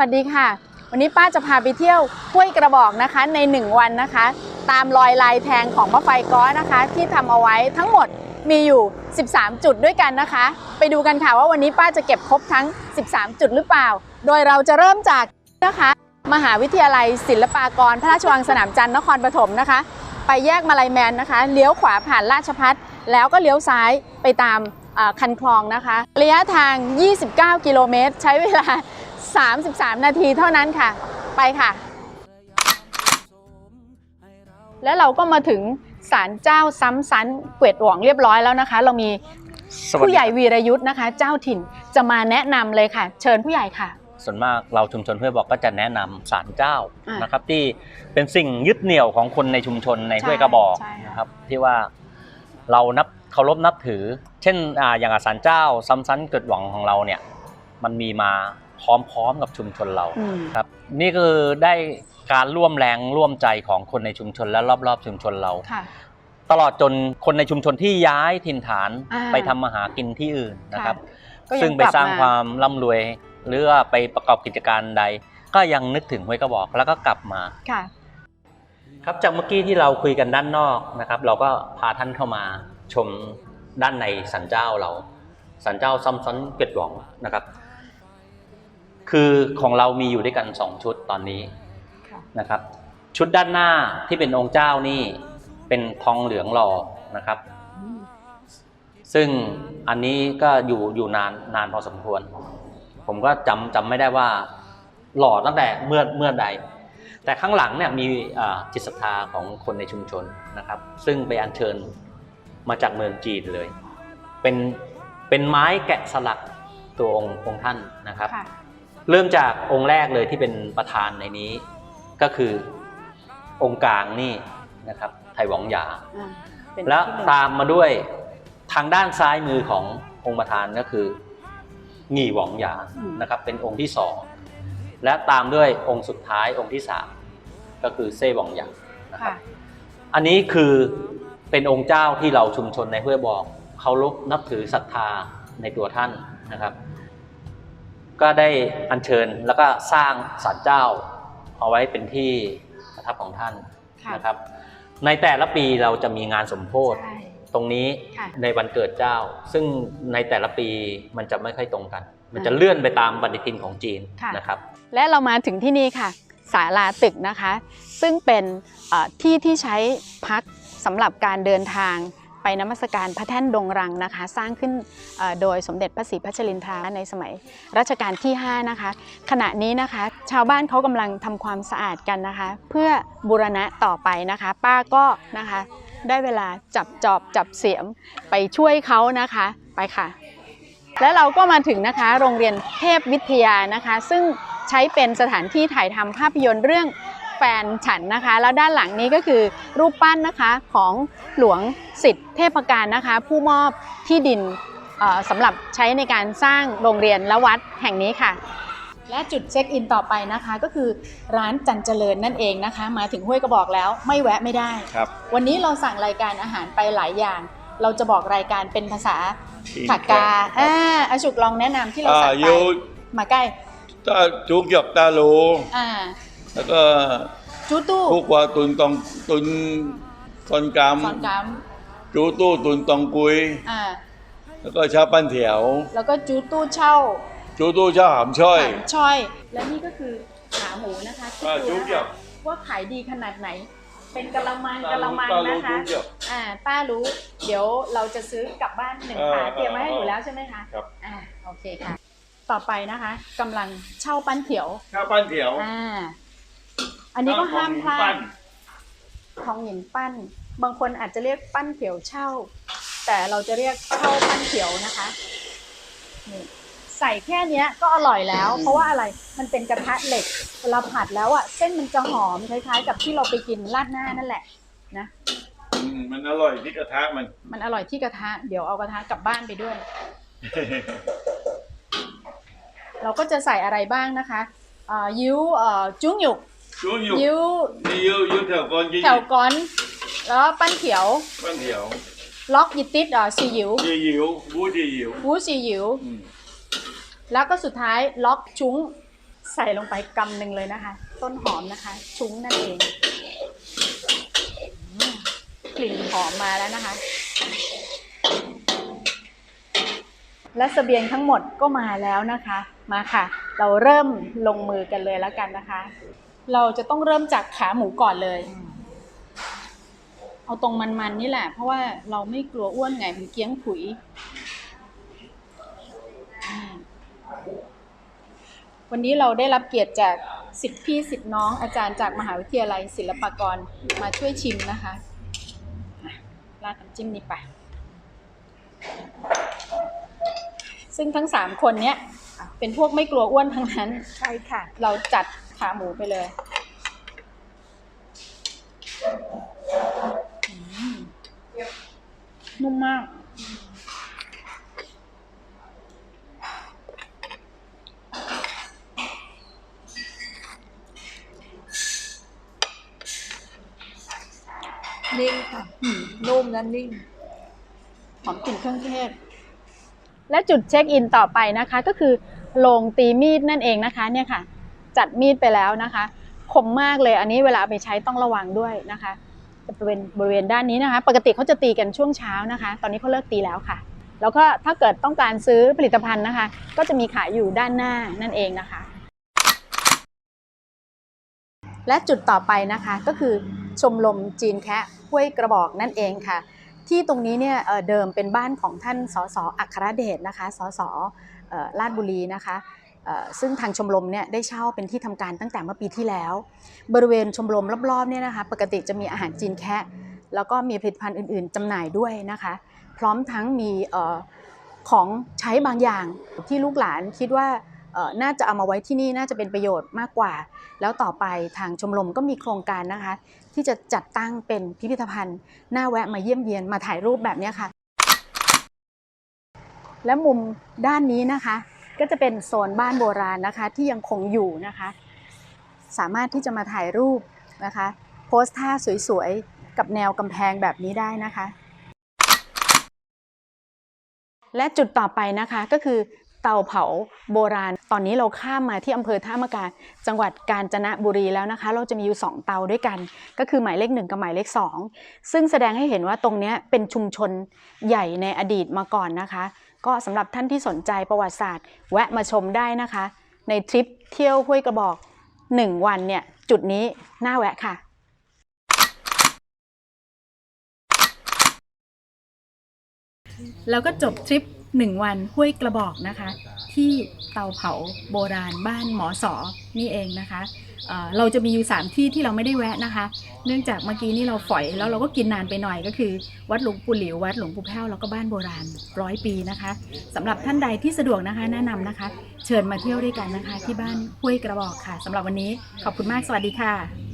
วัสดีค่ะ วันนี้ป้าจะพาไปเที่ยวห้วยกระบอกนะคะใน 1 วันนะคะ ตามรอยลายแทงของมะไฟก้อนะคะ ที่ทำเอาไว้ทั้งหมดมีอยู่ 13 จุดด้วยกันนะคะ ไปดูกันค่ะว่าวันนี้ป้าจะเก็บครบทั้ง 13 จุดหรือเปล่า โดยเราจะเริ่มจากนะคะ มหาวิทยาลัยศิลปากร พระราชวังสนามจันทร์นครปฐมนะคะ ไปแยกมาลายแมนนะคะเลี้ยวขวาผ่านราชพัฒแล้วก็เลี้ยวซ้ายไปตามคันคลองนะคะ ระยะทาง 29 กิโลเมตร ใช้เวลา 33 นาทีเท่านั้นค่ะ ไปค่ะ แล้วเราก็มาถึงศาลเจ้าซ้ำซันเกวดหวงเรียบร้อยแล้วนะคะ เรามีสวัสผู้ดีใหญ่วีรยุทธ์นะคะ เจ้าถิ่นจะมาแนะนำเลยค่ะ เชิญผู้ใหญ่ค่ะส่วนมากเราชุมชนห้วยบอกก็จะแนะนำศาลเจ้าอ่านนะครับที่เป็นสิ่งยึดเหนี่ยวของคนในชุมชนในใช่ห้วยกระบอกใช่ค่ะนะครับที่ว่าเรานับเคารพนับถือ เช่นอ่าอย่างศาลเจ้าซ้ำซันเกิดหวังของเราเนี่ยมันมีมา พร้อมๆ กับชุมชนเราอืมครับนี่คือได้การร่วมแรงร่วมใจของคนในชุมชนและรอบๆ ชุมชนเราค่ะตลอดจนคนในชุมชนที่ย้ายถิ่นฐานอ่าไปทำมาหากินที่อื่นนะครับก็ยัซึ่งไปกลับสร้างมความร่ำรวยหรือว่าไปประกอบกิจการใด ก็ยังนึกถึงห้วยกระบอกแล้วก็กลับมาค่ะครับจากเมื่อกี้ที่เราคุยกันด้านนอกนะครับ เราก็พาท่านเข้ามาชมด้านในสันเจ้าเราสันเจ้าซัมซันเกตหวงนะครับ คือของเรามีอยู่ด้วยกันสองชุดตอนนี้ค่ะนะครับ ชุดด้านหน้าที่เป็นองค์เจ้านี่เป็นทองเหลืองหล่อนะครับอืมซึ่งอันนี้ก็อยู่อยู่นานนานพอสมควร ผมก็จำจำไม่ได้ว่าหล่อตั้งแต่เมื่อเมื่อใด แต่ข้างหลังเนี่ยมีอ่าจิตศรัทธาของคนในชุมชนนะครับ ซึ่งไปอัญเชิญมาจากเมืองจีนเลย เป็นเป็นไม้แกะสลักตัวองค์องค์ท่านนะครับค่ะ เริ่มจากองค์แรกเลยที่เป็นประธานในนี้ก็คือองค์กลางนี่นะครับไทหวองหยาอ่าเป็นแล้วที่หนึ่งตามมาด้วยทางด้านซ้ายมือขององค์ประธานก็คือหงี่หวองหยานะครับเป็นองค์ที่สองและตามด้วยองค์สุดท้ายองค์ที่สามก็คือเซ่หวองหยานะครับค่ะอันนี้คือเป็นองค์เจ้าที่เราชุมชนในห้วยบอกเคารพนับถือศรัทธาในตัวท่านนะครับ ก็ได้อัญเชิญแล้วก็สร้างศาลเจ้า เอาไว้เป็นที่ประทับของท่านค่ะนะครับ ในแต่ละปีเราจะมีงานสมโพธิใช่ตรงนี้ค่ะในวันเกิดเจ้า ซึ่งในแต่ละปีมันจะไม่ค่อยตรงกัน มันอ่าจะเลื่อนไปตามปฏิทินของจีนค่ะนะครับ และเรามาถึงที่นี่ค่ะศาลาตึกนะคะ ซึ่งเป็นเอ่อที่ที่ใช้พักสำหรับการเดินทาง ไปนมัสการพระแท่นดงรังนะคะ สร้างขึ้นโดยสมเด็จพระศรีพัชรินทราในสมัยรัชกาลที่ 5 นะคะ ขณะนี้นะคะ ชาวบ้านเขากำลังทำความสะอาดกันนะคะ เพื่อบูรณะต่อไปนะคะ ป้าก็นะคะ ได้เวลาจับจอบจับเสียมไปช่วยเขานะคะไปค่ะ และเราก็มาถึงนะคะโรงเรียนเทพวิทยานะคะ ซึ่งใช้เป็นสถานที่ถ่ายทำภาพยนตร์เรื่อง แฟนฉันนะคะ แล้วด้านหลังนี้ก็คือรูปปั้นนะคะของหลวงสิทธิเทพการนะคะ ผู้มอบที่ดินเอ่อสำหรับใช้ในการสร้างโรงเรียนและวัดแห่งนี้ค่ะ และจุดเช็คอินต่อไปนะคะ ก็คือร้านจันเจริญนั่นเองนะคะ มาถึงห้วยกระบอกแล้วไม่แวะไม่ได้ครับวันนี้เราสั่งรายการอาหารไปหลายอย่าง เราจะบอกรายการเป็นภาษาจีนขากาครับอ่าอาชุกลองแนะนำที่เราอ่าสั่งไปยูมาใกล้ตาจุกหยอกตาโลอ่า แล้วก็จูตู้พวกว่าตุนตองตุนซอนกซอนกัมำจูตู้ตุนตองกุย อ่าแล้วก็ชาปั้นเถียวแล้วก็จูตู้เช่าจูตู้ชาหามช่อย หางช่อย และนี่ก็คือขาหมูนะคะคิดอ่าดูจุกหยนะอกคะว่าขายดีขนาดไหน เป็นกะละมังะตากโลละมังตาโลนะคะจุกหยอกอ่าป้ารู้เดี๋ยวเราจะซื้อกลับบ้านหนึ่งเออขาเตรียมไว้ให้เออออยู่แล้วใช่ไหมคะครับ อ่าโอเคค่ะ ต่อไปนะคะกำลังเช่าปั้นเถียว ชาปั้นเถียว อ่า อันนี้ก็ห้ามพลาปั้ดนทองหยินปั้น บางคนอาจจะเรียกปั้นเถียวเช่า แต่เราจะเรียกเช่าปั้นเถียวนะคะนี่ใส่แค่เนี้ยก็อร่อยแล้ว เพราะว่าอะไรมันเป็นกระทะเหล็กเวลาผัดแล้วอะเส้นมันจะหอมคล้ายๆ กับที่เราไปกินราดหน้านั่นแหละนะอืมมันอร่อยที่กระทะมัน มันอร่อยที่กระทะ เดี๋ยวเอากระทะกลับบ้านไปด้วย เราก็จะใส่อะไรบ้างนะคะเอ่อยิ้วเอ่อจุ้งหยุก จูอยู่ยิ้วนี่ยูยูแถวก่อนยี่แถวก้อน แล้วปั้นเขียว ปั้นเถียวล็อกยิติดเอ่อซีหยิวจีหิวบูจีหิววูซีหยิวอืมแล้วก็สุดท้ายล็อกชุ้งใส่ลงไปกำหนึ่งเลยนะคะ ต้นหอมนะคะ ชุ้งนั่นเองอืมกลิ่นหอมมาแล้วนะคะ และเสบียงทั้งหมดก็มาแล้วนะคะ มาค่ะ เราเริ่มลงมือกันเลยแล้วกันนะคะ เราจะต้องเริ่มจากขาหมูก่อนเลย เอาตรงมันๆนี่แหละ เพราะว่าเราไม่กลัวอ้วนไงมันเกี้ยงผุยอืมวันนี้เราได้รับเกียรติจากสิทธิพี่สิทธิน้องอาจารย์จากมหาวิทยาลัยศิลปากรมาช่วยชิมนะคะอะราดน้ำจิ้มนี้ไป ซึ่งทั้งสามคนเนี้ยเป็นพวกไม่กลัวอ้วนทั้งนั้น ใช่ค่ะ เราจัด ขาหมูไปเลยอืมนุ่มมาก นิ่มค่ะนุ่มและนิ่มหอมกลิ่นเครื่องเทศ และจุดเช็คอินต่อไปนะคะ ก็คือโรงตีมีดนั่นเองนะคะเนี่ยค่ะ จัดมีดไปแล้วนะคะคมมากเลยอันนี้เวลาไปใช้ต้องระวังด้วยนะคะจะเป็นบริเวณด้านนี้นะคะ ปกติเขาจะตีกันช่วงเช้านะคะ ตอนนี้เขาเลิกตีแล้วค่ะ แล้วก็ถ้าเกิดต้องการซื้อผลิตภัณฑ์นะคะ ก็จะมีขายอยู่ด้านหน้านั่นเองนะคะ และจุดต่อไปนะคะก็คือชมรมจีนแคะห้วยกระบอกนั่นเองค่ะ ที่ตรงนี้เนี่ยเเดิมเป็นบ้านของท่านสสอัครเดชนะคะสสออลาดบุรีนะคะ ซึ่งทางชมรมเนี่ยได้เช่าเป็นที่ทำการตั้งแต่เมื่อปีที่แล้ว บริเวณชมรมรอบๆเนี่ยนะคะปกติจะมีอาหารจีนแคะแล้วก็มีผลิตภัณฑ์อื่นๆจำหน่ายด้วยนะคะ พร้อมทั้งมีออของใช้บางอย่างที่ลูกหลานคิดว่าน่าจะเอามาไว้ที่นี่น่าจะเป็นประโยชน์มากกว่า แล้วต่อไปทางชมรมก็มีโครงการนะคะ ที่จะจัดตั้งเป็นพิพิธภัณฑ์น่าแวะมาเยี่ยมเยียนมาถ่ายรูปแบบนี้ค่ะ และมุมด้านนี้นะคะ ก็จะเป็นโซนบ้านโบราณนะคะที่ยังคงอยู่นะคะ สามารถที่จะมาถ่ายรูปนะคะโพสท่าสวยๆ กับแนวกำแพงแบบนี้ได้นะคะ และจุดต่อไปนะคะก็คือเตาเผาโบราณ ตอนนี้เราข้ามมาที่อำเภอท่ามะกาจังหวัดกาญจนบุรีแล้วนะคะ เราจะมีอยู่ 2 เตาด้วยกัน ก็คือหมายเลข 1 กับหมายเลข 2 ซึ่งแสดงให้เห็นว่าตรงนี้เป็นชุมชนใหญ่ในอดีตมาก่อนนะคะ ก็สำหรับท่านที่สนใจประวัติศาสตร์ แวะมาชมได้นะคะ ในทริปเที่ยวห้วยกระบอก 1 วันเนี่ย จุดนี้น่าแวะค่ะแล้วก็จบทริป 1 วันห้วยกระบอกนะคะ ที่เตาเผาโบราณบ้านหมอสอนี่เองนะคะ เราจะมีอยู่ 3 ที่ที่เราไม่ได้แวะนะคะ เนื่องจากเมื่อกี้นี่เราฝอยแล้วเราก็กินนานไปหน่อยก็คือ วัดหลวงปู่หลิว วัดหลวงปู่แพ้วแล้วก็บ้านโบราณร้อยปีนะคะสำหรับท่านใดที่สะดวกนะคะแนะนำนะคะ เชิญมาเที่ยวด้วยกันนะคะ ที่บ้านห้วยกระบอกค่ะสำหรับวันนี้ขอบคุณมากสวัสดีค่ะ